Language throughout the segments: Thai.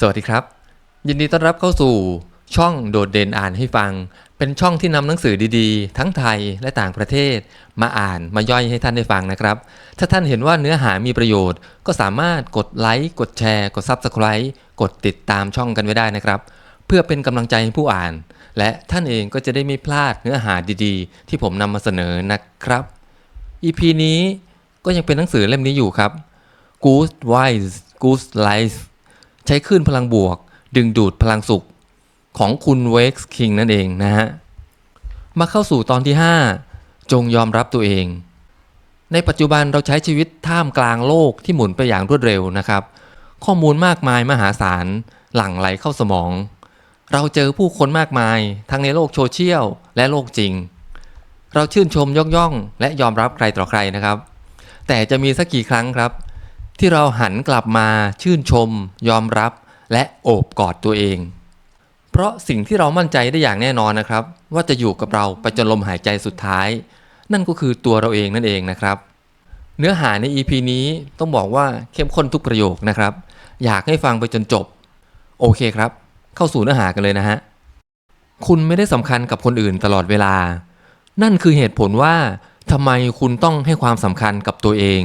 สวัสดีครับ ยินดีต้อนรับเข้าสู่ช่องโดดเด่นอ่านให้ฟัง เป็นช่องที่นำหนังสือดีๆ ทั้งไทยและต่างประเทศ มาอ่านมาย่อยให้ท่านได้ฟังนะครับ ถ้าท่านเห็นว่าเนื้อหามีประโยชน์ ก็สามารถกดไลค์กดแชร์ กด Subscribe กดติดตามช่องกันไว้ได้นะครับ เพื่อเป็นกำลังใจให้ผู้อ่าน และท่านเองก็จะได้ไม่พลาดเนื้อหาดีๆ ที่ผมนำมาเสนอนะครับ EP นี้ก็ยังเป็นหนังสือเล่มนี้อยู่ครับ Goose Wise Goose Life ใช้คลื่นพลังบวก ดึงดูดพลังสุข ของคุณเวกส์คิงนั่นเองนะฮะ มาเข้าสู่ตอนที่ 5 จงยอมรับตัวเอง ในปัจจุบันเราใช้ชีวิตท่ามกลางโลกที่หมุนไปอย่างรวดเร็วนะครับ ข้อมูลมากมายมหาศาลหลั่งไหลเข้าสมอง เราเจอผู้คนมากมาย ทั้งในโลกโซเชียลและโลกจริง เราชื่นชมยกย่องและยอมรับใครต่อใครนะครับ แต่จะมีสักกี่ครั้งครับ ที่เราหันกลับมาชื่นชม ยอมรับ และโอบกอดตัวเอง เพราะสิ่งที่เรามั่นใจได้อย่างแน่นอนนะครับ ว่าจะอยู่กับเราไปจนลมหายใจสุดท้าย นั่นก็คือตัวเราเองนั่นเองนะครับ เนื้อหาใน EP นี้ต้องบอกว่าเข้มข้นทุกประโยคนะครับ อยากให้ฟังไปจนจบ โอเคครับ เข้าสู่เนื้อหากันเลยนะฮะคุณไม่ได้สำคัญกับคนอื่นตลอดเวลา นั่นคือเหตุผลว่าทำไมคุณต้องให้ความสำคัญกับตัวเอง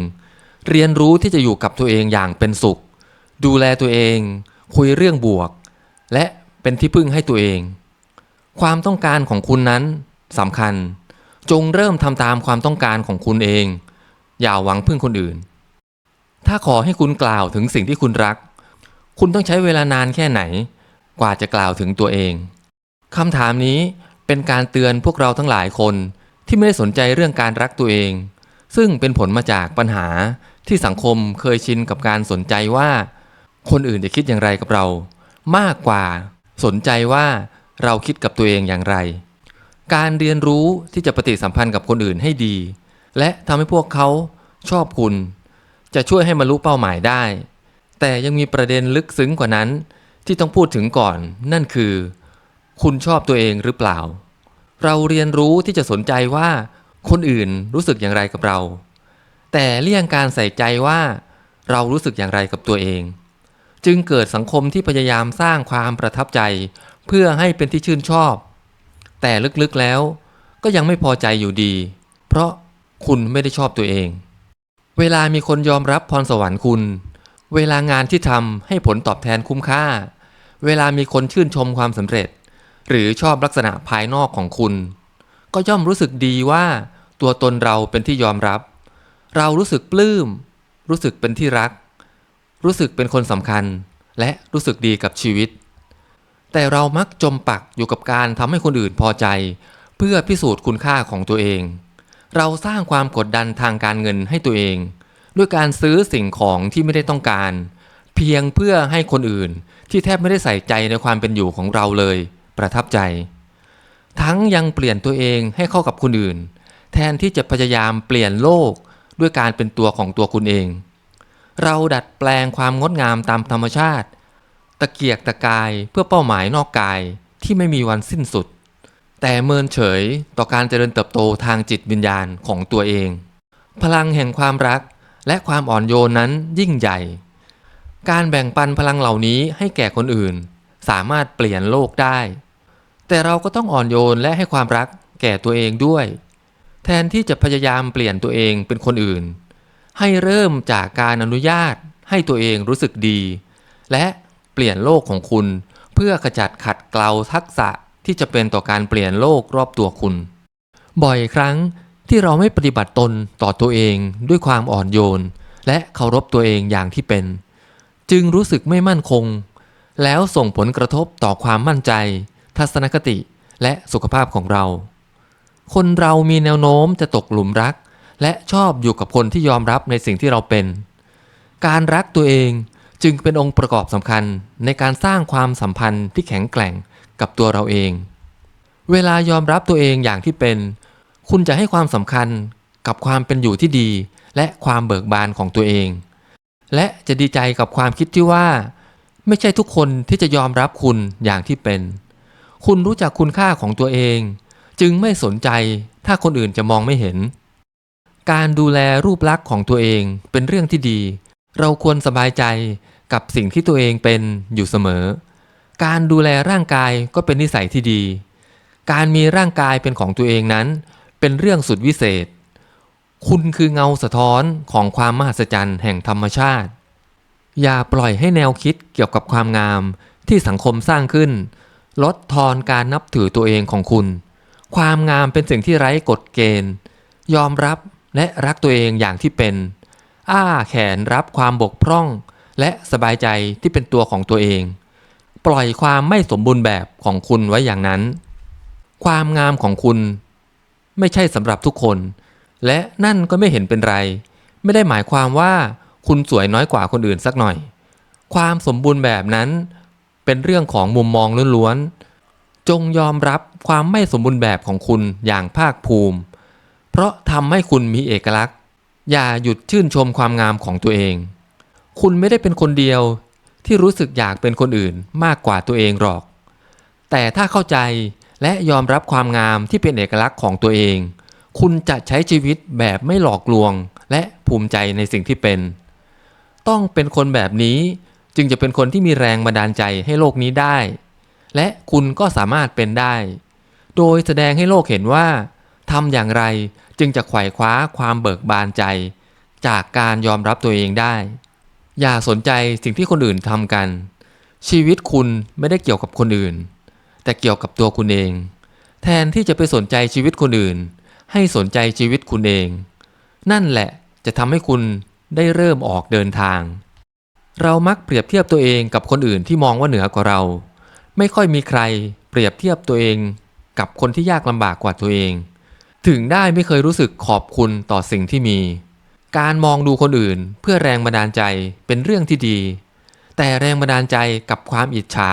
เรียนรู้ที่จะอยู่กับตัวเองอย่างเป็นสุข ดูแลตัวเอง คุยเรื่องบวก และเป็นที่พึ่งให้ตัวเอง ความต้องการของคุณนั้นสำคัญ จงเริ่มทำตามความต้องการของคุณเอง อย่าหวังพึ่งคนอื่น ถ้าขอให้คุณกล่าวถึงสิ่งที่คุณรัก คุณต้องใช้เวลานานแค่ไหน กว่าจะกล่าวถึงตัวเองคำถามนี้เป็นการเตือนพวกเราทั้งหลายคนที่ไม่ได้สนใจเรื่องการรักตัวเอง ซึ่งเป็นผลมาจากปัญหาที่สังคมเคยชินกับการสนใจว่า คนอื่นจะคิดอย่างไรกับเรา มากกว่าสนใจว่าเราคิดกับตัวเองอย่างไร การเรียนรู้ที่จะปฏิสัมพันธ์กับคนอื่นให้ดี และทำให้พวกเขาชอบคุณ จะช่วยให้บรรลุเป้าหมายได้ แต่ยังมีประเด็นลึกซึ้งกว่านั้น ที่ต้องพูดถึงก่อน นั่นคือ คุณชอบตัวเองหรือเปล่า เราเรียนรู้ที่จะสนใจว่า คนอื่นรู้สึกอย่างไรกับเรา แต่เลี่ยงการใส่ใจว่าเรารู้สึกอย่างไรกับตัวเอง จึงเกิดสังคมที่พยายามสร้างความประทับใจ เพื่อให้เป็นที่ชื่นชอบ แต่ลึกๆแล้วก็ยังไม่พอใจอยู่ดี เพราะคุณไม่ได้ชอบตัวเอง เวลามีคนยอมรับพรสวรรค์คุณ เวลางานที่ทำให้ผลตอบแทนคุ้มค่า เวลามีคนชื่นชมความสำเร็จ หรือชอบลักษณะภายนอกของคุณ ก็ย่อมรู้สึกดีว่าตัวตนเราเป็นที่ยอมรับ เรารู้สึกปลื้ม รู้สึกเป็นที่รัก รู้สึกเป็นคนสำคัญ และรู้สึกดีกับชีวิต แต่เรามักจมปักอยู่กับการทำให้คนอื่นพอใจ เพื่อพิสูจน์คุณค่าของตัวเอง เราสร้างความกดดันทางการเงินให้ตัวเอง ด้วยการซื้อสิ่งของที่ไม่ได้ต้องการ เพียงเพื่อให้คนอื่นที่แทบไม่ได้ใส่ใจในความเป็นอยู่ของเราเลย ประทับใจ ทั้งยังเปลี่ยนตัวเองให้เข้ากับคนอื่น แทนที่จะพยายามเปลี่ยนโลกด้วยการเป็นตัวของตัวคุณเอง เราดัดแปลงความงดงามตามธรรมชาติ ตะเกียกตะกายเพื่อเป้าหมายนอกกายที่ไม่มีวันสิ้นสุด แต่เมินเฉยต่อการเจริญเติบโตทางจิตวิญญาณของตัวเอง พลังแห่งความรักและความอ่อนโยนนั้นยิ่งใหญ่ การแบ่งปันพลังเหล่านี้ให้แก่คนอื่น สามารถเปลี่ยนโลกได้ แต่เราก็ต้องอ่อนโยนและให้ความรักแก่ตัวเองด้วย แทนที่จะพยายามเปลี่ยนตัวเองเป็นคนอื่น ให้เริ่มจากการอนุญาตให้ตัวเองรู้สึกดี และเปลี่ยนโลกของคุณ เพื่อขจัดขัดเกลาทักษะที่จะเป็นต่อการเปลี่ยนโลกรอบตัวคุณ บ่อยครั้งที่เราไม่ปฏิบัติตนต่อตัวเองด้วยความอ่อนโยน และเคารพตัวเองอย่างที่เป็น จึงรู้สึกไม่มั่นคง แล้วส่งผลกระทบต่อความมั่นใจ ทัศนคติและสุขภาพของเรา คนเรามีแนวโน้มจะตกหลุมรัก และชอบอยู่กับคนที่ยอมรับในสิ่งที่เราเป็น การรักตัวเองจึงเป็นองค์ประกอบสำคัญในการสร้างความสัมพันธ์ที่แข็งแกร่งกับตัวเราเอง เวลายอมรับตัวเองอย่างที่เป็น คุณจะให้ความสำคัญกับความเป็นอยู่ที่ดี และความเบิกบานของตัวเอง และจะดีใจกับความคิดที่ว่า ไม่ใช่ทุกคนที่จะยอมรับคุณอย่างที่เป็น คุณรู้จักคุณค่าของตัวเอง จึงไม่สนใจถ้าคนอื่นจะมองไม่เห็น การดูแลรูปลักษณ์ของตัวเองเป็นเรื่องที่ดี เราควรสบายใจกับสิ่งที่ตัวเองเป็นอยู่เสมอ การดูแลร่างกายก็เป็นนิสัยที่ดี การมีร่างกายเป็นของตัวเองนั้น เป็นเรื่องสุดวิเศษ คุณคือเงาสะท้อนของความมหัศจรรย์แห่งธรรมชาติ อย่าปล่อยให้แนวคิดเกี่ยวกับความงามที่สังคมสร้างขึ้น ลดทอนการนับถือตัวเองของคุณ ความงามเป็นสิ่งที่ไร้กฎเกณฑ์ ยอมรับและรักตัวเองอย่างที่เป็น อ้าแขนรับความบกพร่อง และสบายใจที่เป็นตัวของตัวเอง ปล่อยความไม่สมบูรณ์แบบของคุณไว้อย่างนั้น ความงามของคุณ ไม่ใช่สำหรับทุกคน และนั่นก็ไม่เห็นเป็นไร ไม่ได้หมายความว่าคุณสวยน้อยกว่าคนอื่นสักหน่อย ความสมบูรณ์แบบนั้น เป็นเรื่องของมุมมองล้วนๆ จงยอมรับความไม่สมบูรณ์แบบของคุณอย่างภาคภูมิ เพราะทำให้คุณมีเอกลักษณ์ อย่าหยุดชื่นชมความงามของตัวเอง คุณไม่ได้เป็นคนเดียวที่รู้สึกอยากเป็นคนอื่นมากกว่าตัวเองหรอก แต่ถ้าเข้าใจและยอมรับความงามที่เป็นเอกลักษณ์ของตัวเอง คุณจะใช้ชีวิตแบบไม่หลอกลวงและภูมิใจในสิ่งที่เป็น ต้องเป็นคนแบบนี้ จึงจะเป็นคนที่มีแรงบันดาลใจให้โลกนี้ได้ และคุณก็สามารถเป็นได้ โดยแสดงให้โลกเห็นว่าทำอย่างไรจึงจะไขว่คว้าความเบิกบานใจ จากการยอมรับตัวเองได้ อย่าสนใจสิ่งที่คนอื่นทำกัน ชีวิตคุณไม่ได้เกี่ยวกับคนอื่น แต่เกี่ยวกับตัวคุณเอง แทนที่จะไปสนใจชีวิตคนอื่น ให้สนใจชีวิตคุณเอง นั่นแหละจะทำให้คุณได้เริ่มออกเดินทาง เรามักเปรียบเทียบตัวเองกับคนอื่นที่มองว่าเหนือกว่าเรา ไม่ค่อยมีใครเปรียบเทียบตัวเอง กับคนที่ยากลำบากกว่าตัวเอง ถึงได้ไม่เคยรู้สึกขอบคุณต่อสิ่งที่มี การมองดูคนอื่นเพื่อแรงบันดาลใจเป็นเรื่องที่ดี แต่แรงบันดาลใจกับความอิจฉา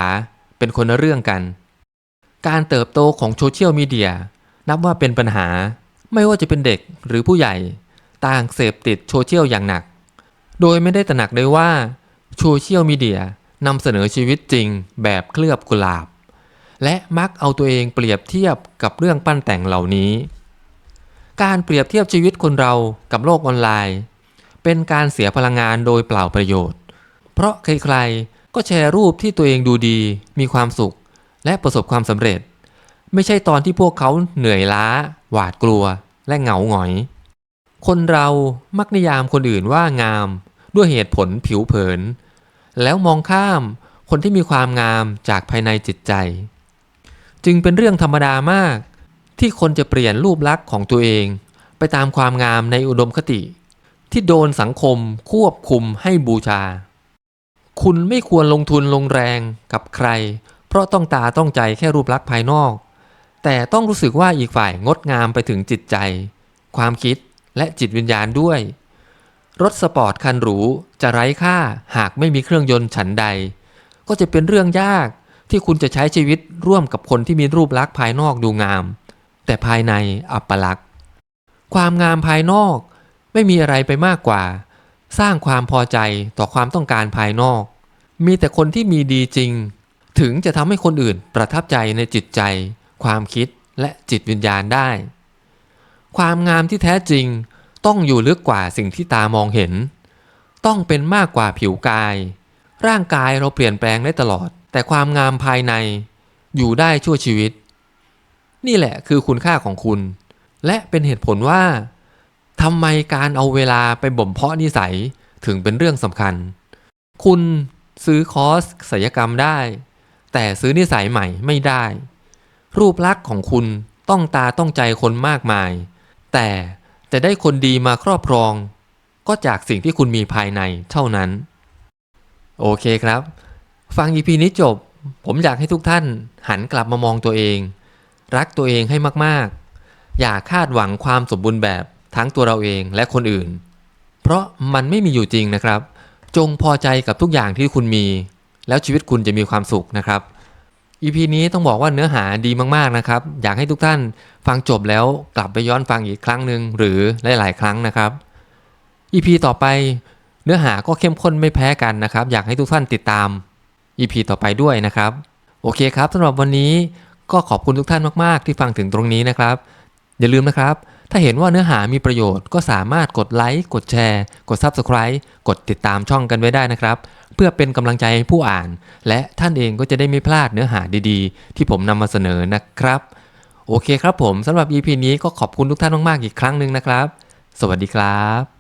เป็นคนละเรื่องกัน การเติบโตของโซเชียลมีเดียนับว่าเป็นปัญหา ไม่ว่าจะเป็นเด็กหรือผู้ใหญ่ ต่างเสพติดโซเชียลอย่างหนัก โดยไม่ได้ตระหนักเลยว่า โซเชียลมีเดียนำเสนอชีวิตจริงแบบเคลือบกุหลาบ และมักเอาตัวเองเปรียบเทียบกับเรื่องปั้นแต่งเหล่านี้ การเปรียบเทียบชีวิตคนเรากับโลกออนไลน์ เป็นการเสียพลังงานโดยเปล่าประโยชน์ เพราะใครๆก็แชร์รูปที่ตัวเองดูดี มีความสุข และประสบความสำเร็จ ไม่ใช่ตอนที่พวกเขาเหนื่อยล้า หวาดกลัว และเหงาหงอย คนเรามักนิยามคนอื่นว่างาม ด้วยเหตุผลผิวเผิน แล้วมองข้ามคนที่มีความงามจากภายในจิตใจ จึงเป็นเรื่องธรรมดามาก ที่คนจะเปลี่ยนรูปลักษณ์ของตัวเอง ไปตามความงามในอุดมคติ ที่โดนสังคมควบคุมให้บูชา คุณไม่ควรลงทุนลงแรงกับใคร เพราะต้องตาต้องใจแค่รูปลักษณ์ภายนอก แต่ต้องรู้สึกว่าอีกฝ่ายงดงามไปถึงจิตใจ ความคิดและจิตวิญญาณด้วย รถสปอร์ตคันหรูจะไร้ค่าหากไม่มีเครื่องยนต์ฉันใด ก็จะเป็นเรื่องยากที่คุณจะใช้ชีวิตร่วมกับคนที่มีรูปลักษณ์ภายนอกดูงาม แต่ภายในอัปลักษณ์ ความงามภายนอกไม่มีอะไรไปมากกว่า สร้างความพอใจต่อความต้องการภายนอก มีแต่คนที่มีดีจริง ถึงจะทำให้คนอื่นประทับใจในจิตใจ ความคิดและจิตวิญญาณได้ ความงามที่แท้จริง ต้องอยู่ลึกกว่าสิ่งที่ตามองเห็น ต้องเป็นมากกว่าผิวกาย ร่างกายเราเปลี่ยนแปลงได้ตลอด แต่ความงามภายใน อยู่ได้ชั่วชีวิต นี่แหละคือคุณค่าของคุณ และเป็นเหตุผลว่าทำไมการเอาเวลาไปบ่มเพาะนิสัยถึงเป็นเรื่องสำคัญ คุณซื้อคอร์สศิลยกรรมได้ แต่ซื้อนิสัยใหม่ไม่ได้ รูปลักษณ์ของคุณต้องตาต้องใจคนมากมาย แต่ จะได้คนดีมาครอบครอง ก็จากสิ่งที่คุณมีภายในเท่านั้น โอเคครับ ฟัง EP นี้จบ ผมอยากให้ทุกท่านหันกลับมามองตัวเอง รักตัวเองให้มากๆ อย่าคาดหวังความสมบูรณ์แบบทั้งตัวเราเองและคนอื่น เพราะมันไม่มีอยู่จริงนะครับ จงพอใจกับทุกอย่างที่คุณมี แล้วชีวิตคุณจะมีความสุขนะครับ EP นี้ต้องบอกว่าเนื้อหาดีมากๆนะครับ อยากให้ทุกท่านฟังจบแล้วกลับไปย้อนฟังอีกครั้งหนึ่งหรือหลายๆ ครั้งนะครับ EP ต่อไปเนื้อหาก็เข้มข้นไม่แพ้กันนะครับ อยากให้ทุกท่านติดตาม EP ต่อไปด้วยนะครับ โอเคครับสำหรับวันนี้ก็ขอบคุณทุกท่านมากๆ ที่ฟังถึงตรงนี้นะครับ อย่าลืมนะครับ ถ้าเห็นว่าเนื้อหามีประโยชน์ก็สามารถกดไลค์กดแชร์ กด Subscribe กดติดตามช่องกันไว้ได้นะครับ เพื่อเป็นกำลังใจให้ผู้อ่าน และท่านเองก็จะได้ไม่พลาดเนื้อหาดีๆ ที่ผมนำมาเสนอนะครับ โอเคครับผมสำหรับ EP นี้ก็ขอบคุณทุกท่านมากๆอีกครั้งหนึ่งนะครับ สวัสดีครับ